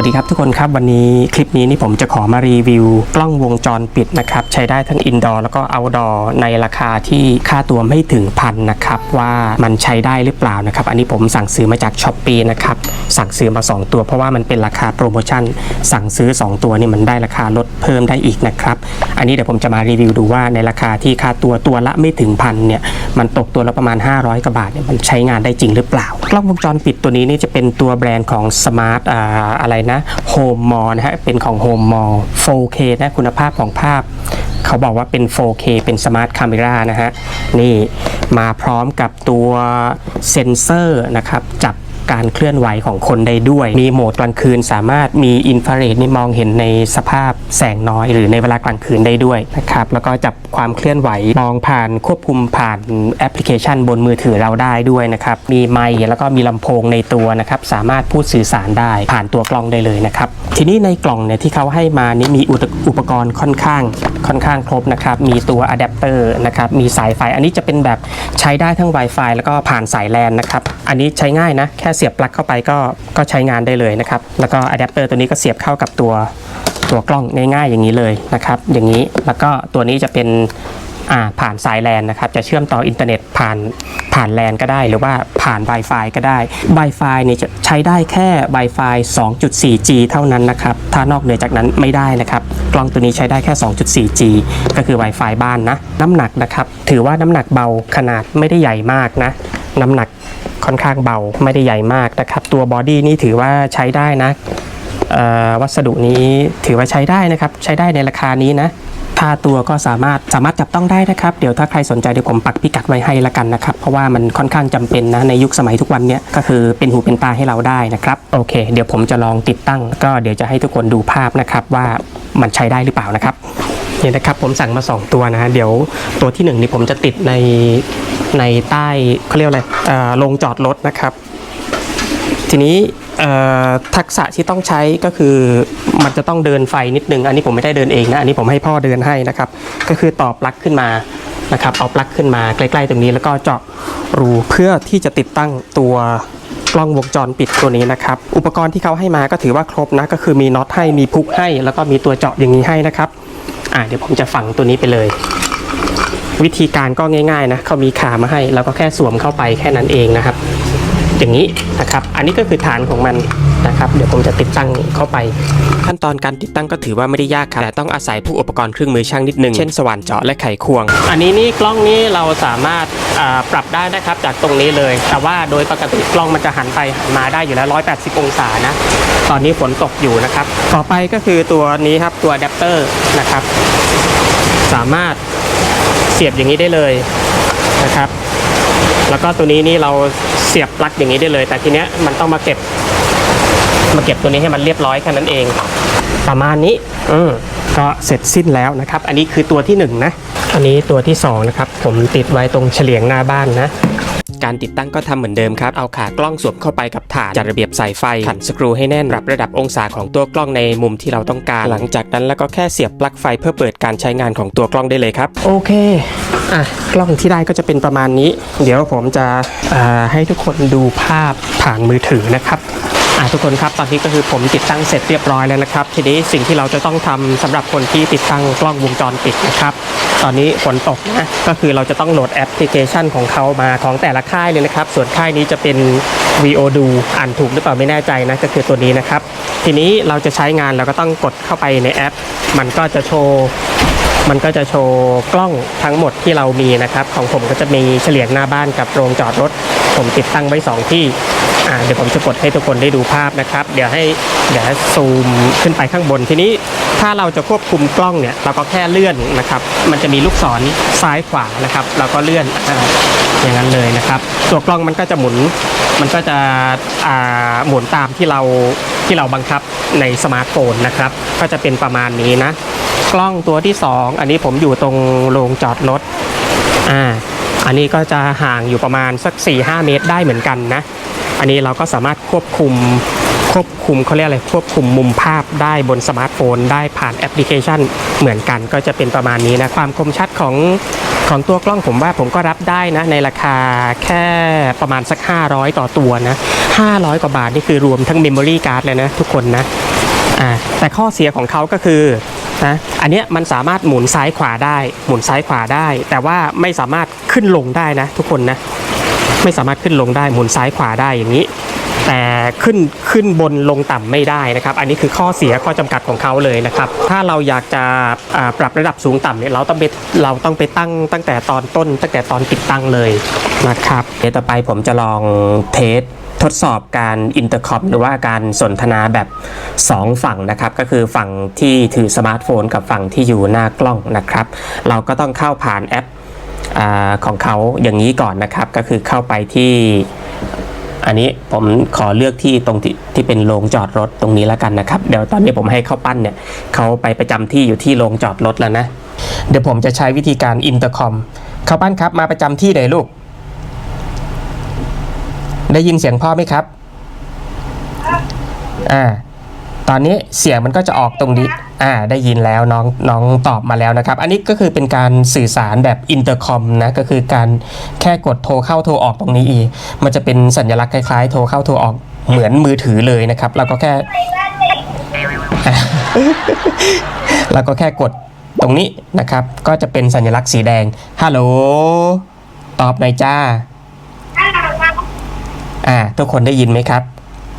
วัสดีครับทุกคนครับวันนี้คลิปนี้นี่ผมจะขอมารีวิว กล้องวงจรปิดนะครับ ใช้ได้ทั้งอินดอร์แล้วก็เอาดอร์ในราคาที่ค่าตัวไม่ถึงพันนะครับว่ามันใช้ได้หรือเปล่านะครับ อันนี้ผมสั่งซื้อมาจากช้อปปีนะครับ สั่งซื้อมา 2 ตัวเพราะว่ามันเป็นราคาโปรโมชั่น สั่งซื้อ 2 ตัวนี่มันได้ราคาลดเพิ่มได้อีกนะครับ อันนี้เดี๋ยวผมจะมารีวิวดูว่าในราคาที่ค่าตัวตัวละไม่ถึงพันเนี่ยมันตกตัวละประมาณ 500กว่าบาทเนี่ยมันใช้งานได้จริงหรือเปล่า กล้องวงจรปิดตัวนี้นี่จะเป็นตัวแบรนด์ของ Smart อ่าอะไรนะโฮมมอนะฮะเป็นของโฮมมอ 4K นะคุณภาพของภาพ เขาบอกว่าเป็น 4K เป็นสมาร์ทคามิรานะฮะนี่มาพร้อมกับตัวเซ็นเซอร์นะครับจับ การเคลื่อนไหวของคนได้ด้วย มีโหมดกลางคืนสามารถมีอินฟราเรดนี่มองเห็นในสภาพแสงน้อย หรือในเวลากลางคืนได้ด้วยนะครับแล้วก็จับความเคลื่อนไหวมองผ่านควบคุมผ่านแอปพลิเคชันบนมือถือเราได้ด้วยนะครับมีไมค์แล้วก็มีลำโพงในตัวนะครับสามารถพูดสื่อสารได้ผ่านตัวกล้องได้เลยนะครับทีนี้ในกล่องเนี่ยที่เขาให้มานี่มีอุปอุปกรณ์ค่อนข้างค่อนข้างครบนะครับมีตัวอะแดปเตอร์นะครับมีสายไฟ อันนี้จะเป็นแบบใช้ได้ทั้ง Wi-Fi แล้วก็ผ่านสายแลนนะครับอันนี้ใช้ง่ายนะแค่เสียบปลั๊กเข้าไปก็ก็ใช้งานได้เลยนะครับ แล้วก็อะแดปเตอร์ตัวนี้ก็เสียบเข้ากับตัวตัวกล้องง่ายๆอย่างนี้เลยนะครับ อย่างนี้แล้วก็ตัวนี้จะเป็นผ่านสายแลนนะครับ จะเชื่อมต่ออินเทอร์เน็ตผ่านผ่านแลนก็ได้ หรือว่าผ่าน Wi-Fi ก็ได้ Wi-Fi เนี่ยจะใช้ได้แค่ Wi-Fi 2.4G เท่านั้นนะครับ ถ้านอกเหนือจากนั้นไม่ได้นะครับ กล้องตัวนี้ใช้ได้แค่ 2.4G ก็คือ Wi-Fi บ้านนะ น้ำหนักนะครับ ถือว่าน้ำหนักเบาขนาดไม่ได้ใหญ่มากนะ น้ำหนัก ค่อนข้างเบาไม่ได้ใหญ่มากนะครับ ตัวบอดี้นี่ถือว่าใช้ได้นะวัสดุนี้ถือว่าใช้ได้นะครับ ใช้ได้ในราคานี้นะค่าตัวก็สามารถสามารถจับต้องได้นะครับ เดี๋ยวถ้าใครสนใจเดี๋ยวผมปักพิกัดไว้ให้ละกันนะครับ เพราะว่ามันค่อนข้างจำเป็นนะในยุคสมัยทุกวันเนี้ยก็คือเป็นหูเป็นตาให้เราได้นะครับโอเค เดี๋ยวผมจะลองติดตั้ง ก็เดี๋ยวจะให้ทุกคนดูภาพนะครับว่ามันใช้ได้หรือเปล่านะครับ นี่นะครับผมสั่งมา 2 ตัวนะฮะเดี๋ยวตัวที่1นี่ผมจะติดในในใต้เขาเรียกอะไรเอ่อโรงจอดรถนะครับ ทีนี้ทักษะที่ต้องใช้ก็คือมันจะต้องเดินไฟนิดนึง อันนี้ผมไม่ได้เดินเองนะ อันนี้ผมให้พ่อเดินให้นะครับ ก็คือต่อปลั๊กขึ้นมานะครับ เอาปลั๊กขึ้นมาใกล้ๆตรงนี้แล้วก็เจาะรูเพื่อที่จะติดตั้งตัวกล้องวงจรปิดตัวนี้นะครับ อุปกรณ์ที่เขาให้มาก็ถือว่าครบนะ ก็คือมีน็อตให้มีพุกให้ แล้วก็มีตัวเจาะอย่างนี้ให้นะครับ อ่าเดี๋ยวผมจะฝังตัวนี้ไปเลย วิธีการก็ง่ายๆนะเขามีขามาให้ แล้วก็แค่สวมเข้าไปแค่นั้นเองนะครับ อย่างนี้นะครับ อันนี้ก็คือฐานของมันนะครับ เดี๋ยวผมจะติดตั้งเข้าไป ขั้นตอนการติดตั้งก็ถือว่าไม่ได้ยากครับแต่ต้องอาศัยผู้อุปกรณ์เครื่องมือช่างนิดนึง เช่นสว่านเจาะและไขควง อันนี้นี่กล้องนี้เราสามารถอ่าปรับได้นะครับจากตรงนี้เลย แต่ว่าโดยปกติกล้องมันจะหันไปหันมาได้อยู่แล้ว 180 องศานะ ตอนนี้ฝนตกอยู่นะครับ ต่อไปก็คือตัวนี้ครับตัวอะแดปเตอร์นะครับ สามารถเสียบอย่างนี้ได้เลยนะครับ แล้วก็ตัวนี้นี่เราเสียบปลั๊กอย่างนี้ได้เลย แต่ทีเนี้ยมันต้องมาเก็บ มาเก็บตัวนี้ให้มันเรียบร้อยแค่นั้นเอง ประมาณนี้อืมก็เสร็จสิ้นแล้วนะครับ อันนี้คือตัวที่หนึ่งนะอันนี้ตัวที่สองนะครับผมติดไว้ตรงเฉลียงหน้าบ้านนะ การติดตั้งก็ทำเหมือนเดิมครับ เอาขากล้องสวมเข้าไปกับฐาน จัดระเบียบสายไฟ ขันสกรูให้แน่น ปรับระดับองศาของตัวกล้องในมุมที่เราต้องการ หลังจากนั้นแล้วก็แค่เสียบปลั๊กไฟเพื่อเปิดการใช้งานของตัวกล้องได้เลยครับ โอเค อะ กล้องที่ได้ก็จะเป็นประมาณนี้ เดี๋ยวผมจะให้ทุกคนดูภาพผ่านมือถือนะครับ ทุกคนครับตอนนี้ก็คือผมติดตั้งเสร็จเรียบร้อยแล้วนะครับ ทีนี้สิ่งที่เราจะต้องทำสำหรับคนที่ติดตั้งกล้องวงจรปิดนะครับ ตอนนี้ฝนตกนะก็คือเราจะต้องโหลดแอปพลิเคชันของเขามาของแต่ละค่ายเลยนะครับ ส่วนค่ายนี้จะเป็น VO do อ่านถูกหรือเปล่าไม่แน่ใจนะก็คือตัวนี้นะครับ ทีนี้เราจะใช้งานเราก็ต้องกดเข้าไปในแอป มันก็จะโชว์มันก็จะโชว์กล้องทั้งหมดที่เรามีนะครับ ของผมก็จะมีเฉลียงหน้าบ้านกับโรงจอดรถ ผมติดตั้งไว้ 2 ที่เดี๋ยวผมจะกดให้ทุกคนได้ดูภาพนะครับ เดี๋ยวให้เดี๋ยวซูมขึ้นไปข้างบนทีนี้ถ้าเราจะควบคุมกล้องเนี่ยเราก็แค่เลื่อนนะครับ มันจะมีลูกศรซ้ายขวานะครับ เราก็เลื่อนออย่างนั้นเลยนะครับตัวกล้องมันก็จะหมุนมันก็จะหมุนตามที่เราที่เราบังคับในสมาร์ทโฟนนะครับ ก็จะเป็นประมาณนี้นะ กล้องตัวที่ 2 อันนี้ผมอยู่ตรงโรงจอดรถอ่า อันนี้ก็จะห่างอยู่ประมาณสัก 4-5 เมตรได้เหมือนกันนะ อันนี้เราก็สามารถควบคุมควบคุมเขาเรียกอะไรควบคุมมุมภาพได้บนสมาร์ทโฟน ได้ผ่านแอปพลิเคชันเหมือนกันก็จะเป็นประมาณนี้นะความคมชัดของของตัวกล้องผมว่าผมก็รับได้นะ ในราคาแค่ประมาณสัก 500 ต่อตัวนะ 500 กว่าบาทนี่คือรวมทั้งเมมโมรี่การ์ดเลยนะทุกคนนะอ่าแต่ข้อเสียของเขาก็คือ นะอันเนี้ยมันสามารถหมุนซ้ายขวาได้ หมุนซ้ายขวาได้ แต่ว่าไม่สามารถขึ้นลงได้นะ ทุกคนนะไม่สามารถขึ้นลงได้หมุนซ้ายขวาได้อย่างนี้ แต่ขึ้นขึ้นบนลงต่ำไม่ได้นะครับ อันนี้คือข้อเสียข้อจำกัดของเขาเลยนะครับ ถ้าเราอยากจะปรับระดับสูงต่ำเนี่ยเราต้องไปเราต้องไปตั้งตั้งแต่ตอนต้น ตั้งแต่ตอนติดตั้งเลยนะครับเดี๋ยวต่อไปผมจะลองเทส ทดสอบการอินเตอร์คอมหรือว่าการสนทนาแบบ 2 ฝั่งนะครับ ก็คือฝั่งที่ถือสมาร์ทโฟน กับฝั่งที่อยู่หน้ากล้องนะครับ เราก็ต้องเข้าผ่านแอปอของเขาอย่างนี้ก่อนนะครับ ก็คือเข้าไปที่อันนี้ผมขอเลือกที่ตรงที่ที่เป็นโรงจอดรถตรงนี้แล้วกันนะครับ เดี๋ยวตอนนี้ผมให้เข้าปั้นเนี่ยเขาไปประจำที่อยู่ที่โรงจอดรถแล้วนะ เดี๋ยวผมจะใช้วิธีการอินเตอร์คอมเข้าปั้นครับมาประจำที่เลยลูก ได้ยินเสียงพ่อไหมครับ อ่า ตอนนี้เสียงมันก็จะออกตรงนี้ อ่า ได้ยินแล้วน้องน้องตอบมาแล้วนะครับ อันนี้ก็คือเป็นการสื่อสารแบบอินเตอร์คอมนะ ก็คือการแค่กดโทรเข้าโทรออกตรงนี้อีมันจะเป็นสัญลักษณ์คล้ายๆ โทรเข้าโทรออกเหมือนมือถือเลยนะครับ เราก็แค่ เราก็แค่กดตรงนี้นะครับ ก็จะเป็นสัญลักษณ์สีแดง ฮัลโหล ตอบหน่อยจ้า อ่าทุกคนได้ยินไหมครับ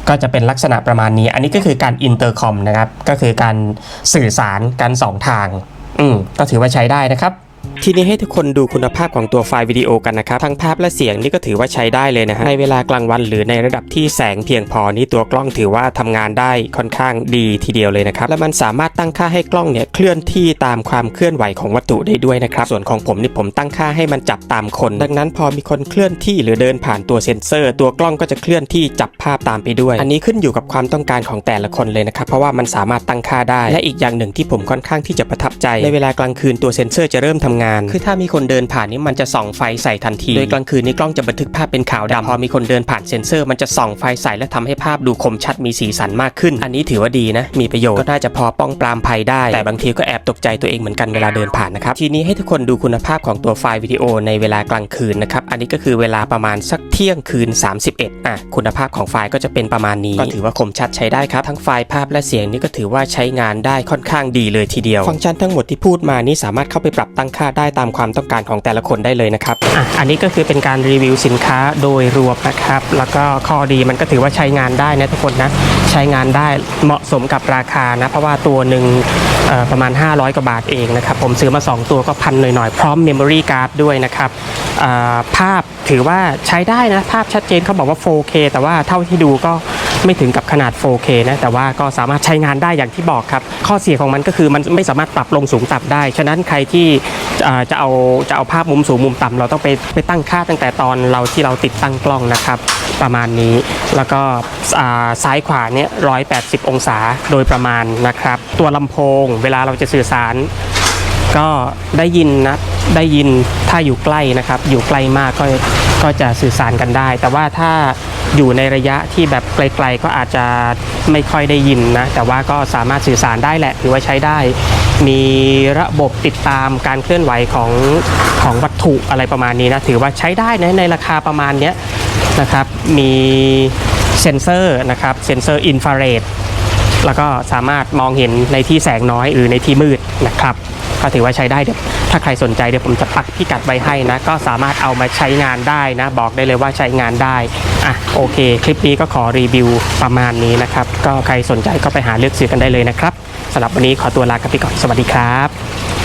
ก็จะเป็นลักษณะประมาณนี้ อันนี้ก็คือการอินเตอร์คอมนะครับ ก็คือการสื่อสารกันสองทาง อืมก็ถือว่าใช้ได้นะครับ ทีนี้ให้ทุกคนดูคุณภาพของตัวไฟล์วิดีโอกันนะครับ ทั้งภาพและเสียงนี่ก็ถือว่าใช้ได้เลยนะฮะในเวลากลางวันหรือในระดับที่แสงเพียงพอนี่ตัวกล้องถือว่าทำงานได้ค่อนข้างดีทีเดียวเลยนะครับ และมันสามารถตั้งค่าให้กล้องเนี่ยเคลื่อนที่ตามความเคลื่อนไหวของวัตถุได้ด้วยนะครับ ส่วนของผมนี่ผมตั้งค่าให้มันจับตามคน ดังนั้นพอมีคนเคลื่อนที่หรือเดินผ่านตัวเซ็นเซอร์ ตัวกล้องก็จะเคลื่อนที่จับภาพตามไปด้วย อันนี้ขึ้นอยู่กับความต้องการของแต่ละคนเลยนะครับ เพราะว่ามันสามารถตั้งค่าได้ และอีกอย่างหนึ่งที่ผมค่อนข้างที่จะประทับใจ ในเวลากลางคืนตัวเซ็นเซอร์จะเริ่มทำงานคือถ้ามีคนเดินผ่านนี่มันจะส่องไฟใส่ทันที โดยกลางคืนนี่กล้องจะบันทึกภาพเป็นขาวดำพอมีคนเดินผ่านเซ็นเซอร์มันจะส่องไฟใส่และทำให้ภาพดูคมชัดมีสีสันมากขึ้น อันนี้ถือว่าดีนะ มีประโยชน์ ก็น่าจะพอป้องปรามภัยได้ แต่บางทีก็แอบตกใจตัวเองเหมือนกันเวลาเดินผ่านนะครับ ทีนี้ให้ทุกคนดูคุณภาพของตัวไฟล์วิดีโอในเวลากลางคืนนะครับ อันนี้ก็คือเวลาประมาณสักเที่ยงคืน 31อะคุณภาพของไฟล์ก็จะเป็นประมาณนี้ ก็ถือว่าคมชัดใช้ได้ครับ ทั้งไฟล์ภาพและเสียงนี่ก็ถือว่าใช้งานได้ค่อนข้างดีเลยทีเดียว ฟังก์ชันทั้งหมดที่พูดมานี่สามารถเข้าไปปรับตั้งค่าได้ตามความต้องการของแต่ละคนได้เลยนะครับอะอันนี้ก็คือเป็นการรีวิวสินค้าโดยรวมนะครับ แล้วก็ข้อดีมันก็ถือว่าใช้งานได้นะทุกคนนะใช้งานได้เหมาะสมกับราคานะเพราะว่าตัวหนึ่งประมาณ 500 กว่าบาทเองนะครับ ผมซื้อมา 2 ตัวก็พันหน่อยๆ พร้อมเมมโมรี่การ์ดด้วยนะครับภาพถือว่าใช้ได้นะ ภาพชัดเจนเขาบอกว่า 4K แต่ว่าเท่าที่ดูก็ ไม่ถึงกับขนาด 4K นะแต่ว่าก็สามารถใช้งานได้อย่างที่บอกครับ ข้อเสียของมันก็คือมันไม่สามารถปรับลงสูงต่ำได้ ฉะนั้นใครที่จะเอาจะเอาภาพมุมสูงมุมต่ำเราต้องไปไปตั้งค่าตั้งแต่ตอนเราที่เราติดตั้งกล้องนะครับ ประมาณนี้ แล้วก็ซ้ายขวาเนี่ย180 องศาโดยประมาณนะครับ ตัวลำโพงเวลาเราจะสื่อสารก็ได้ยินนะได้ยินถ้าอยู่ใกล้นะครับ อยู่ใกล้มากก็ก็จะสื่อสารกันได้ แต่ว่าถ้า อยู่ในระยะที่แบบไกลๆก็อาจจะไม่ค่อยได้ยินนะ แต่ว่าก็สามารถสื่อสารได้แหละถือว่าใช้ได้ มีระบบติดตามการเคลื่อนไหวของของวัตถุอะไรประมาณนี้นะ ถือว่าใช้ได้นะในราคาประมาณนี้นะครับ มีเซ็นเซอร์นะครับ เซ็นเซอร์อินฟราเรดแล้วก็สามารถมองเห็นในที่แสงน้อยหรือในที่มืดนะครับ ก็ถือว่าใช้ได้เดี๋ยวถ้าใครสนใจเดี๋ยวผมจะปักพิกัดไว้ให้นะ ก็สามารถเอามาใช้งานได้นะ บอกได้เลยว่าใช้งานได้อะโอเค คลิปนี้ก็ขอรีวิวประมาณนี้นะครับ ก็ใครสนใจก็ไปหาเลือกซื้อกันได้เลยนะครับสำหรับวันนี้ขอตัวลากันไปก่อนสวัสดีครับ